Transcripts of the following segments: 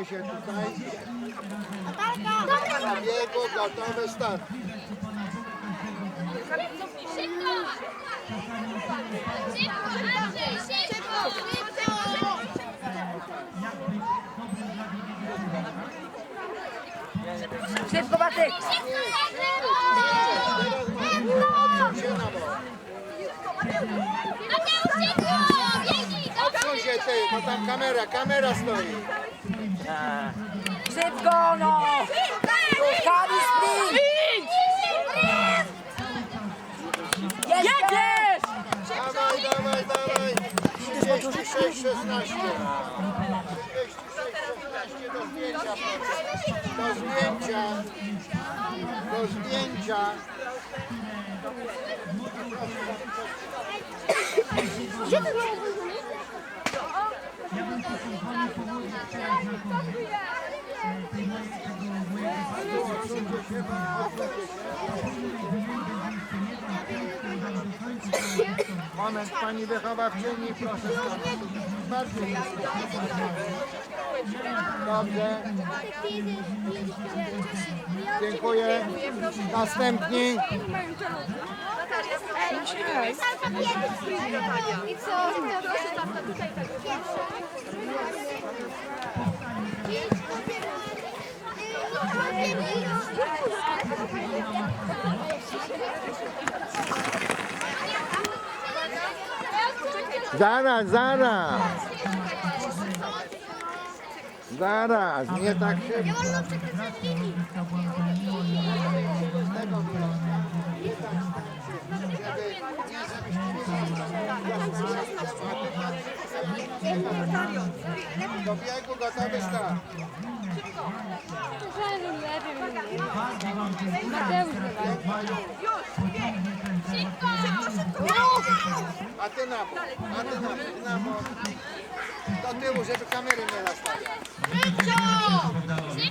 Odsuńcie się tutaj. Na biegu gotowy start. Szybko, Batyk! Odsuń się na bok. Odsuń się ty, bo tam kamera, kamera stoi. Szybko, no! Kami sprint! Jedziesz! Dawaj, dawaj, dawaj. 36, 16. 36, 16 do zdjęcia. proszę. Do zdjęcia. Zdjęcia. Moment, pani wychowawczyni, proszę stanąć. Dobrze, dziękuję. Następni. I zaraz. Zaraz, nie tak szybko. Nie wolno przekraczać linii. Do biegu gotowy start. A ty na bok, a ty na bok, na bok. Do tyłu, żeby kamery nie nastawiać. Papieża.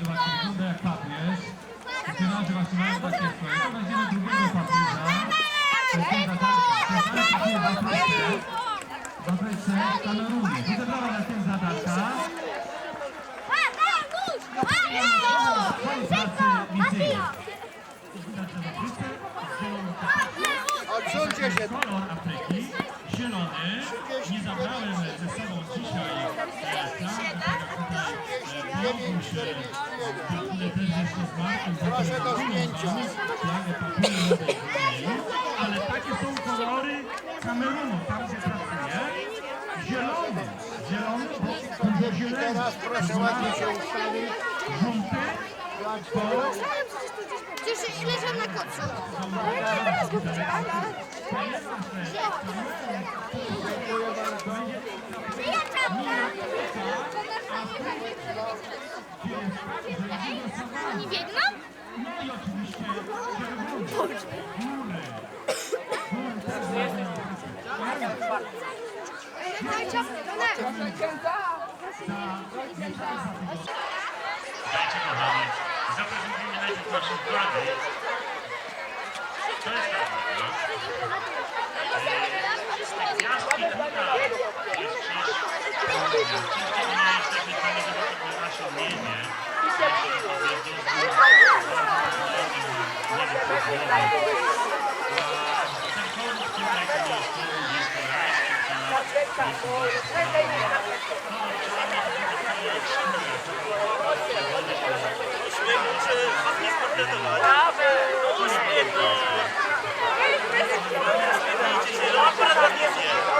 Patryce Kameruni. Widzę brawa na tym zadania. Swojej pracy misyjnej. Odsuńcie się. Kolor Afryki, zielony. Nie zabrałem ze sobą dzisiaj 9, 41. ale też jeszcze z Markiem Proszę do zdjęcia. ale takie są kolory Kamerunu, tam gdzie pracuje. Zielony, zielony, bo do zielony, Teraz proszę ładnie się ustawić. żółty, to Przecież leżał na kocu. Oni biegną? no i oczywiście czerwony. Dajcie kochani, zaprezentujmy najpierw naszą flagę. To jest ta jest krzyż.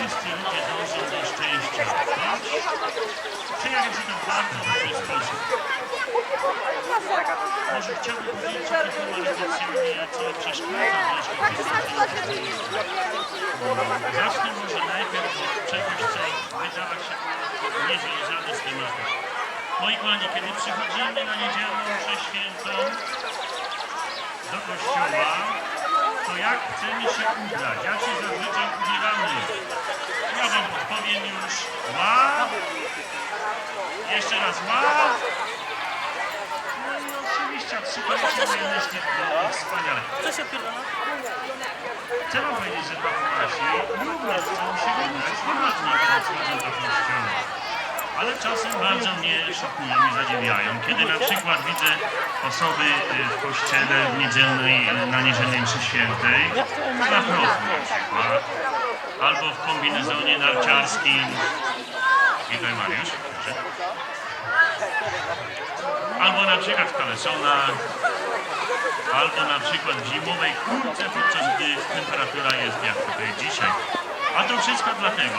Wszyscy ludzie dążą do szczęścia. Przejawia się to bardzo w ten sposób. Może chciałbym powiedzieć formalizacjami, co przeszkadza mieszkańcom. Zacznę może najpierw od czegoś, co wydawać się niezwiązane z tematem. Moi kochani, kiedy przychodzimy na niedzielną mszę świętą do kościoła, to jak chcemy się ubrać? Jak się zazwyczaj ubieramy? Ja wam podpowiem już. Ław. Jeszcze raz ław. No i oczywiście otrzymaliśmy moje myśli. No, Wspaniale. Chcę wam powiedzieć, że Bałasi również chcą się wybrać ładnie, jak chodzą do kościoła. Ale czasem bardzo mnie szokują i zadziwiają, kiedy na przykład widzę osoby y, w kościele w niedzielnej, na niedzielnej mszy świętej, na prochu na przykład, albo w kombinezonie narciarskim. Witaj Mariusz. proszę. Albo na przykład w kalesonach, albo na przykład w zimowej kurce, podczas gdy temperatura jest jak tutaj dzisiaj. A to wszystko dlatego,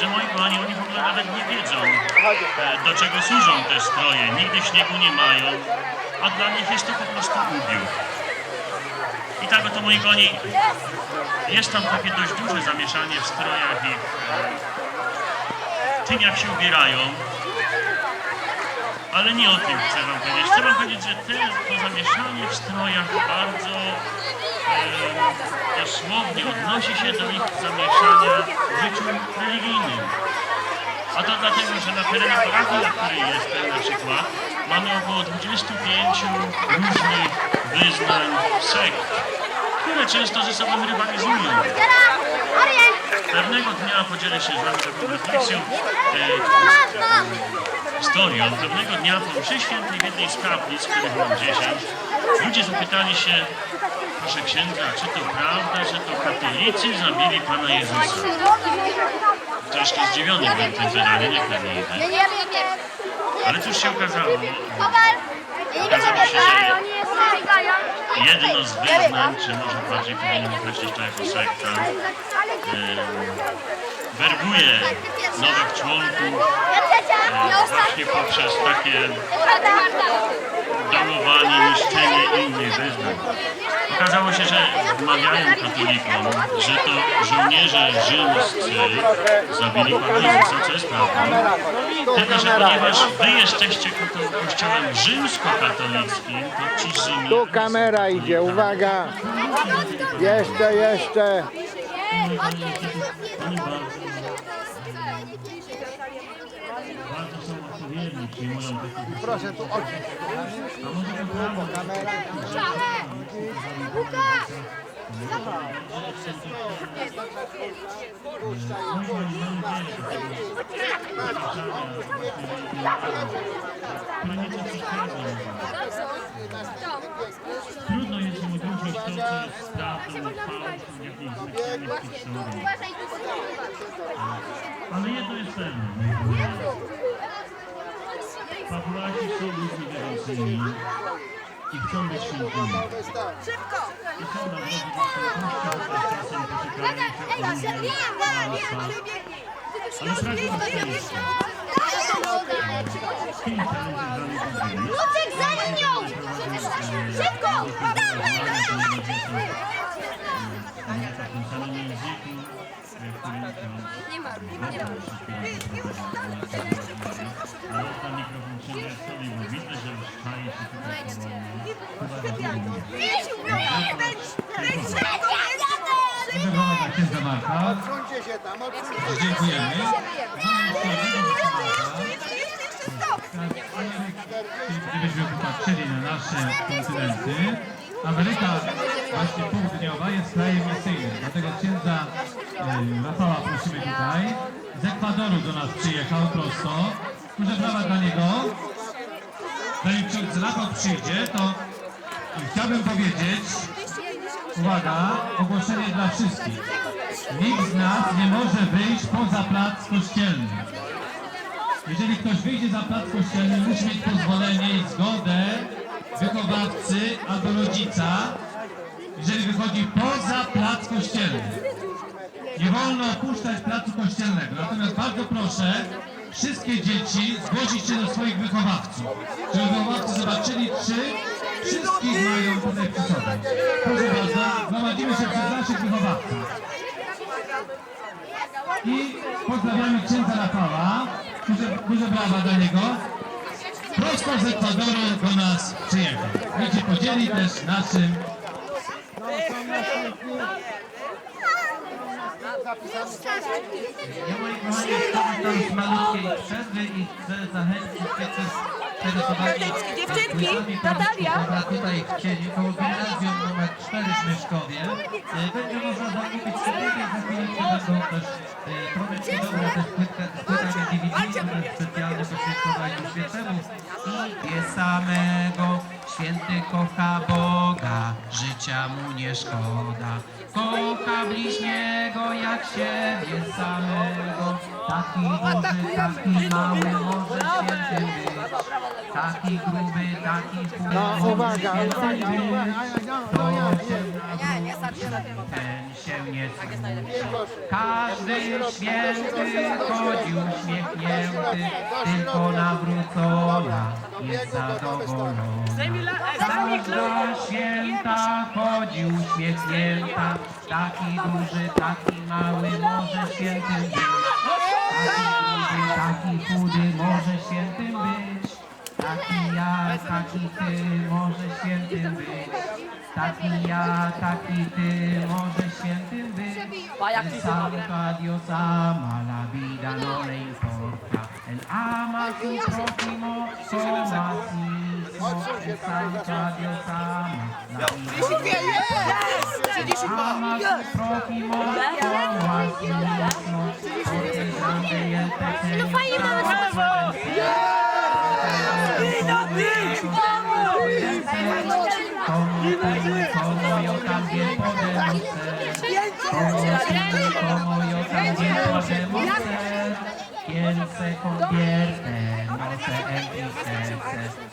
że moi kochani, oni w ogóle nawet nie wiedzą, e, do czego służą te stroje. Nigdy śniegu nie mają, a dla nich jest to po prostu ubiór. I tak oto moi kochani, jest tam takie dość duże zamieszanie w strojach i tym jak się ubierają. Ale nie o tym chcę wam powiedzieć. Chcę wam powiedzieć, że te, to zamieszanie w strojach bardzo e, dosłownie odnosi się do ich zamieszania życiu religijnym. A to dlatego, że na terenie parafii, na której jestem na przykład, mamy około 25 różnych wyznań sekt, które często ze sobą rywalizują. Pewnego dnia podzielę się z wami taką refleksją, e, historią. Pewnego dnia po mszy świętej w jednej z kaplic, których mam 10, ludzie zapytali się, proszę księdza, czy to prawda, że to katolicy zabili Pana Jezusa? Troszkę zdziwiony byłem tym pytaniem, jak na. Ale cóż się okazało? Okazało się, że jedno z wyznań, czy może bardziej powinienem określić to jako sekta, werbuje nowych członków właśnie poprzez takie Marta. domowanie, niszczenie innych wyznań. Okazało się, że wmawiają katolikom, że to żołnierze rzymscy zabili Pana Jezusa, co jest prawdą. Tylko, że ponieważ wy jesteście kościołem rzymskokatolickim, to ci. Tu kamera idzie, uwaga. Jeszcze, jeszcze. Oni bardzo, bardzo są odpowiedni, przyjmują takie Proszę tu oczy. Kamera. Łukasz! Trudno jest fałszem, jakiejś zwyczajnych historii. Uważaj, tu Ale jedno jest pewne. Są ludźmi wierzącymi i chcą być świętymi. I są na drodze do chociaż czasem potykają się o inne Ale pragną szczęścia. Kim chcemy się z Dziękujemy. Gdybyśmy popatrzyli na nasze kontynenty, Ameryka właśnie południowa jest krajem misyjnym. Dlatego księdza y, Rafała prosimy tutaj. Z Ekwadoru do nas przyjechał prosto. Proszę brawa dla niego. Zanim ksiądz Rafał przyjdzie, to chciałbym powiedzieć, uwaga, ogłoszenie dla wszystkich. Nikt z nas nie może wyjść poza plac kościelny. Jeżeli ktoś wyjdzie za plac kościelny, musi mieć pozwolenie i zgodę wychowawcy albo rodzica, jeżeli wychodzi poza plac kościelny. Nie wolno opuszczać placu kościelnego. Natomiast bardzo proszę wszystkie dzieci zgłosić się do swoich wychowawców. Żeby wychowawcy zobaczyli, czy wszystkich mają przy sobie. Proszę bardzo, gromadzimy się przed naszych wychowawców. I pozdrawiamy księdza Rafała. Duże, duże brawa dla niego. Prosto z Ekwadoru do nas przyjechał. I podzieli też naszym Ja moi kochani, z malutkiej przerwy i chcę zachęcić tych, którzy interesowani dziewczynki, Natalia. Tutaj chcieli koło gimnazjum numer 4 w Myszkowie. E, Będzie można zamówić skupienie, za chwileczkę będą też e, promyczkowe, też płytka, płytami DVD, które specjalnie poświęcowaniu świętemu. I samego, święty kocha Boga, życia mu nie szkoda. Kocha bliźniego jak siebie samego, taki duży, taki mały może być. Taki gruby, taki chudy, No uwaga, uwaga, uwaga. To się ten się nie. Każdy święty chodzi uśmiechnięty, tylko nawrócona jest zadowolona. Każda święta chodzi uśmiechnięta, taki duży, taki mały może świętym być. Taki gruby, taki chudy może świętym być. Taki ja, taki ty może świętym być. Taki ja, taki ty może świętym być. Santa Dios ama la vida no le importa. El ama su prójimo como a como a sí mismo. Porque el grande y el pequeño fajnie saben Como tú, como yo también podemos ser. Como Se convierte no se entristece.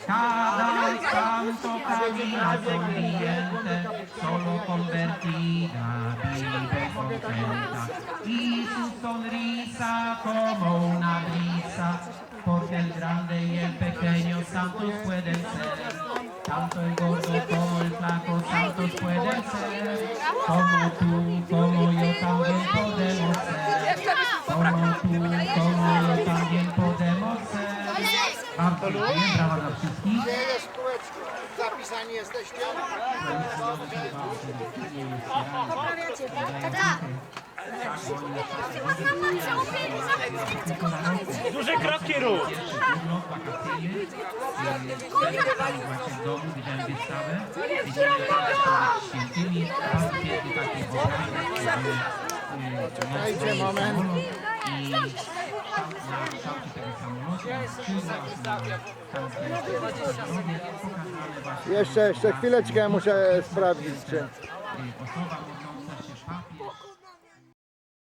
Cada santo camina sonriente, solo convertida vive contenta. Y su sonrisa como una brisa, porque el grande y el pequeño santos pueden ser. Tanto el gordo como el flaco santos pueden ser. Como tú, Zapisani jesteście? Duże kroki rób! Domu, widziałem wystawę. Widziałem wystawę z świętymi. Bardzo piękny taki obrazek. Dajcie moment. Jeszcze, jeszcze chwileczkę muszę sprawdzić, czy...